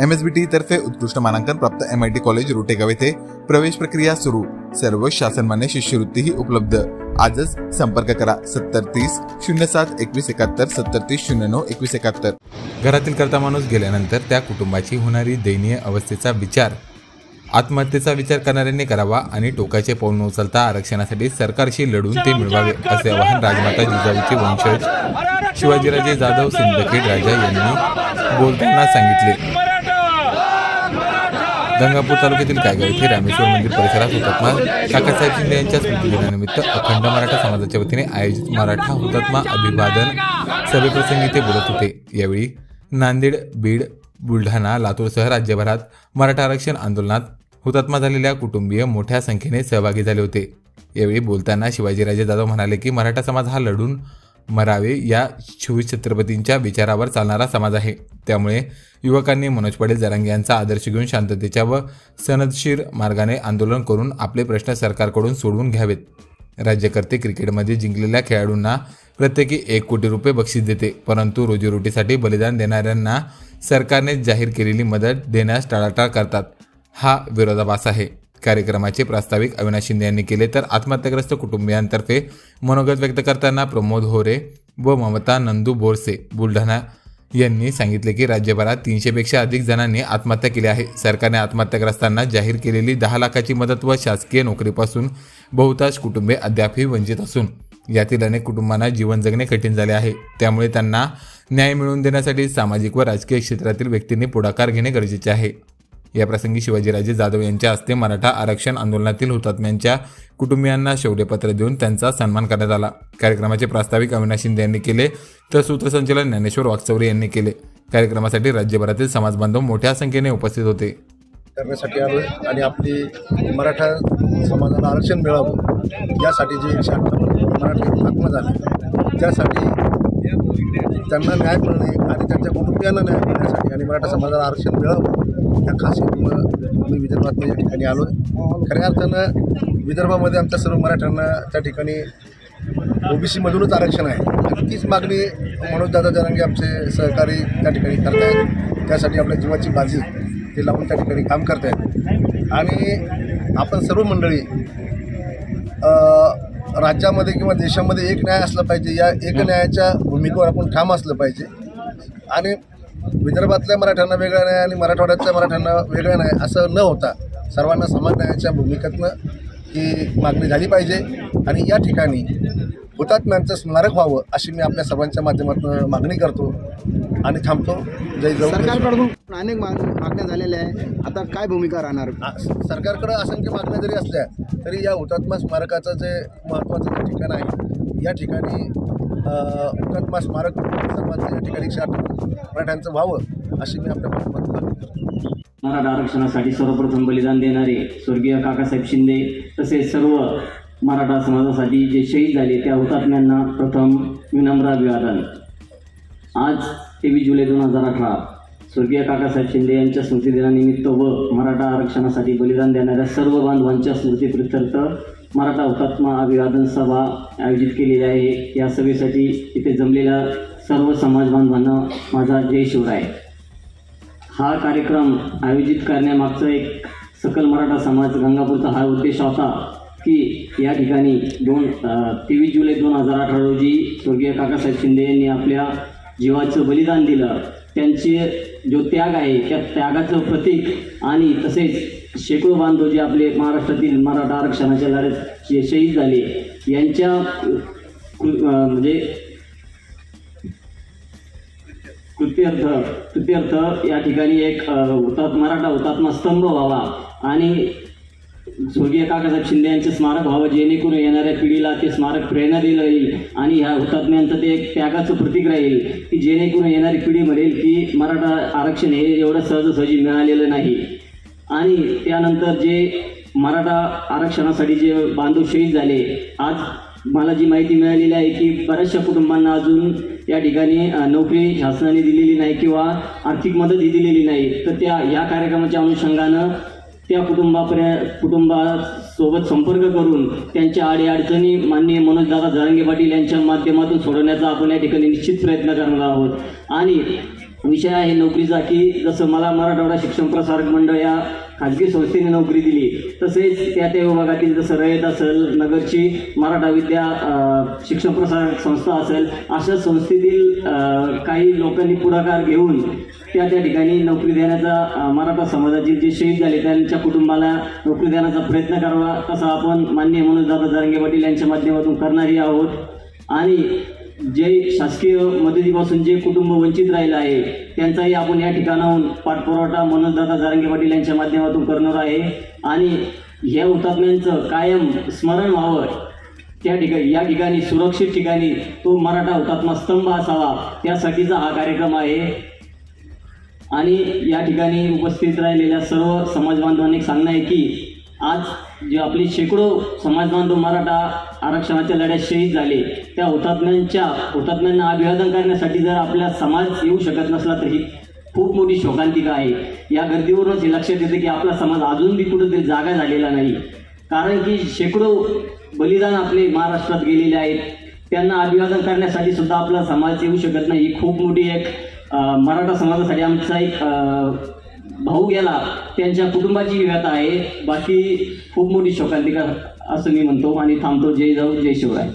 M S बी T तर्फे उत्कृष्ट मानांकन प्राप्त M I T college Rotegaon येथे प्रवेश प्रक्रिया सुरू. सर्व शासनमान्य शिष्यवृत्तीही उपलब्ध. आजच संपर्क करा सत्तर तीस शून्य सात एकवीस एकाहत्तर सत्तर तीस शून्य नऊ एकवीस एकाहत्तर. घरातील करता माणूस गेल्यानंतर त्या कुटुंबाची होणारी दयनीय अवस्थेचा विचार आत्महत्येचा विचार करणाऱ्यांनी करावा आणि टोकाचे पाऊल न उचलता आरक्षणासाठी सरकारशी लढून ते मिळवावे असे आवाहन राजमाता जिजाऊचे वंशज शिवाजीराजे जाधव सिंदखेड राजा यांनी बोलताना सांगितले. गंगापूर तालुक्यातील कायगाव येथे रामेश्वर मंदिर परिसरात हुतात्मा काकासाहेब शिंदे यांच्या स्मृतिदिनानिमित्त अखंड मराठा समाजाच्या वतीने आयोजित मराठा हुतात्मा अभिवादन सभेप्रसंगी ते बोलत होते. यावेळी नांदेड बीड बुलढाणा लातूरसह राज्यभरात मराठा आरक्षण आंदोलनात हुतात्मा झालेल्या कुटुंबीय मोठ्या संख्येने सहभागी झाले होते. यावेळी बोलताना शिवाजीराजे जाधव म्हणाले की मराठा समाज हा लढून मरावे या शिवछत्रपतींच्या विचारावर चालणारा समाज आहे. त्यामुळे युवकांनी मनोज पटेल जरांगे यांचा आदर्श घेऊन शांततेच्या व सनदशीर मार्गाने आंदोलन करून आपले प्रश्न सरकारकडून सोडवून घ्यावेत. राज्यकर्ते क्रिकेटमध्ये जिंकलेल्या खेळाडूंना प्रत्येकी एक कोटी रुपये बक्षीस देते. परंतु रोजीरोटीसाठी बलिदान देणाऱ्यांना सरकारने जाहीर केलेली मदत देण्यास टाळाटाळ करतात. हा विरोधाभास आहे. कार्यक्रमाचे प्रास्ताविक अविनाश शिंदे यांनी केले तर आत्महत्याग्रस्त कुटुंबियांतर्फे मनोगत व्यक्त करताना प्रमोद होरे व ममता नंदू बोरसे बुलढाणा यांनी सांगितले की राज्यभरात तीनशेपेक्षा अधिक जणांनी आत्महत्या केली आहे. सरकारने आत्महत्याग्रस्तांना जाहीर केलेली दहा लाखाची मदत व शासकीय नोकरीपासून बहुतांश कुटुंबे अद्यापही वंचित असून यातील अनेक कुटुंबांना जीवन जगणे कठीण झाले आहे. त्यामुळे त्यांना न्याय मिळवून देण्यासाठी सामाजिक व राजकीय क्षेत्रातील व्यक्तींनी पुढाकार घेणे गरजेचे आहे. याप्रसंगी शिवाजीराजे जाधव यांच्या हस्ते मराठा आरक्षण आंदोलनातील हुतात्म्यांच्या कुटुंबियांना शौर्यपत्र देऊन त्यांचा सन्मान करण्यात आला. कार्यक्रमाचे प्रास्ताविक अविनाश शिंदे यांनी केले तर सूत्रसंचालन ज्ञानेश्वर वाकचौरे यांनी केले. कार्यक्रमासाठी राज्यभरातील समाजबांधव मोठ्या संख्येने उपस्थित होते. करण्यासाठी आलो आणि आपली मराठा समाजाला आरक्षण मिळावं यासाठी जे एकशे मराठी हुतात्मा झाले त्यासाठी त्यांना न्याय मिळणे आणि त्यांच्या कुटुंबियांना न्याय मिळण्यासाठी आणि मराठा समाजाला आरक्षण मिळावं या खास मी विदर्भात या ठिकाणी आलो. खऱ्या अर्थानं विदर्भामध्ये आमच्या सर्व मराठ्यांना त्या ठिकाणी ओबीसीमधूनच आरक्षण आहे. आणि तीच मागणी मनोजदादा जरांगे आमचे सहकारी त्या ठिकाणी करत आहेत त्यासाठी आपल्या जीवाची बाजी ते लावून त्या ठिकाणी काम करत आहेत आणि आपण सर्व मंडळी राज्यामध्ये किंवा देशामध्ये एक न्याय असला पाहिजे. या एक न्यायाच्या भूमिकेवर आपण ठाम असलं पाहिजे. आणि विदर्भातल्या मराठ्यांना वेगळा न्याय आणि मराठवाड्यातल्या मराठ्यांना वेगळा न्याय असं न होता सर्वांना समान न्यायाच्या भूमिकेतनं ही मागणी झाली पाहिजे. आणि या ठिकाणी हुतात्म्यांचं स्मारक व्हावं अशी मी आपल्या सर्वांच्या माध्यमातून मागणी करतो आणि थांबतो. जय जाऊ सरकारकडून अनेक माग मागण्या झालेल्या आहे. आता काय भूमिका राहणार? सरकारकडं असंख्य मागण्या जरी असल्या तरी या हुतात्मा स्मारकाचं जे महत्त्वाचं जे ठिकाण आहे या ठिकाणी हुतात्मा स्मारक सर्वांचं या ठिकाणी एकशे आठ मराठ्यांचं व्हावं अशी मी आपल्या माध्यमातून मराठा आरक्षणासाठी सर्वप्रथम बलिदान देणारे स्वर्गीय काकासाहेब शिंदे तसेच सर्व मराठा समाजासाठी जे शहीद झाले त्या हुतात्म्यांना प्रथम विनम्र अभिवादन. आज तेवीस जुलै दोन हजार अठरा स्वर्गीय काकासाहेब शिंदे यांच्या स्मृतिदिनानिमित्त व मराठा आरक्षणासाठी बलिदान देणाऱ्या सर्व बांधवांच्या स्मृतीप्रित्यर्थ मराठा हुतात्मा अभिवादन सभा आयोजित केलेली आहे. या सभेसाठी इथे जमलेल्या सर्व समाज बांधवांना माझा जय शिवराय. हा कार्यक्रम आयोजित करण्यामागचं एक सकल मराठा समाज गंगापूरचा हा उद्देश होता की या ठिकाणी दोन तेवीस जुलै दोन हजार अठरा रोजी स्वर्गीय काकासाहेब शिंदे यांनी आपल्या जीवाचं बलिदान दिलं. त्यांचे जो त्याग आहे त्या त्यागाचं प्रतीक आणि तसेच शेकडो बांधव जे आपले महाराष्ट्रातील मराठा आरक्षणाच्या लढ्यात जे शहीद झाले यांच्या म्हणजे कृत्यर्थ कृत्यर्थ या ठिकाणी एक हुतात मराठा हुतात्मा स्तंभ व्हावा. आणि स्वर्गीय काकासाहेब शिंदे यांचे स्मारक व्हावं जेणेकरून येणाऱ्या पिढीला ते स्मारक प्रेरणा दिलं राहील आणि ह्या हुतात्म्यांचं ते एक त्यागाचं प्रतीक राहील की जेणेकरून येणारी पिढी म्हणेल की मराठा आरक्षण हे एवढं सहजासहजी मिळालेलं नाही. आणि त्यानंतर जे मराठा आरक्षणासाठी जे बांधव शहीद झाले आज मला जी माहिती मिळालेली आहे की बऱ्याचशा कुटुंबांना अजून या ठिकाणी नोकरी शासनाने दिलेली नाही किंवा आर्थिक मदतही दिलेली नाही तर त्या या कार्यक्रमाच्या अनुषंगानं त्या कुटुंबापर्यंत कुटुंबासोबत संपर्क करून त्यांच्या अडीअडचणी माननीय मनोजदादा जरांगे पाटील यांच्या माध्यमातून सोडवण्याचा आपण या ठिकाणी निश्चित प्रयत्न करणार आहोत. आणि विषय आहे नोकरीचा की जसं मला मराठवाडा शिक्षण प्रसारक मंडळ या खाजगी संस्थेने नोकरी दिली. तसेच त्या त्या विभागातील जसं रयत असेल नगरची मराठा विद्या शिक्षण प्रसारक संस्था असेल अशा संस्थेतील काही लोकांनी पुढाकार घेऊन त्या त्या ठिकाणी नोकरी देण्याचा मराठा समाजाचे जे शहीद झाले त्यांच्या कुटुंबाला नोकरी देण्याचा प्रयत्न करावा तसा आपण माननीय मनोजदादा जारंगे पाटील यांच्या माध्यमातून करणारी आहोत. आणि जे शासकीय मदतीपासून जे कुटुंब वंचित राहिलं आहे त्यांचाही आपण या ठिकाणाहून पाठपुरवठा मनोजदादा जारंगे पाटील यांच्या माध्यमातून करणार आहे. आणि ह्या हुतात्म्यांचं कायम स्मरण व्हावं. त्या ठिकाणी या ठिकाणी सुरक्षित ठिकाणी तो मराठा हुतात्मा स्तंभ असावा त्यासाठीचा हा कार्यक्रम आहे. आणि या ठिकाणी उपस्थित राहिलेल्या सर्व समाजबांधवांनी सांगणं आहे की आज जे आपले शेकडो समाजबांधव मराठा आरक्षणाच्या लढ्यात शहीद झाले त्या हुतात्म्यांच्या हुतात्म्यांना अभिवादन करण्यासाठी जर आपला समाज येऊ शकत नसला तरी खूप मोठी शोकांतिका आहे. या गर्दीवरूनच हे लक्षात येतं की आपला समाज अजून बी कुठंतरी जागा झालेला नाही. कारण की शेकडो बलिदान आपले महाराष्ट्रात गेलेले आहेत. त्यांना अभिवादन करण्यासाठी सुद्धा आपला समाज येऊ शकत नाही. ही खूप मोठी एक मराठा समाजासाठी आमचा एक भाऊ याला त्यांच्या कुटुंबाची व्यथा आहे. बाकी खूप मोठी शोकांतिका असं मी म्हणतो आणि थांबतो. जय जाऊ जय शिवराय.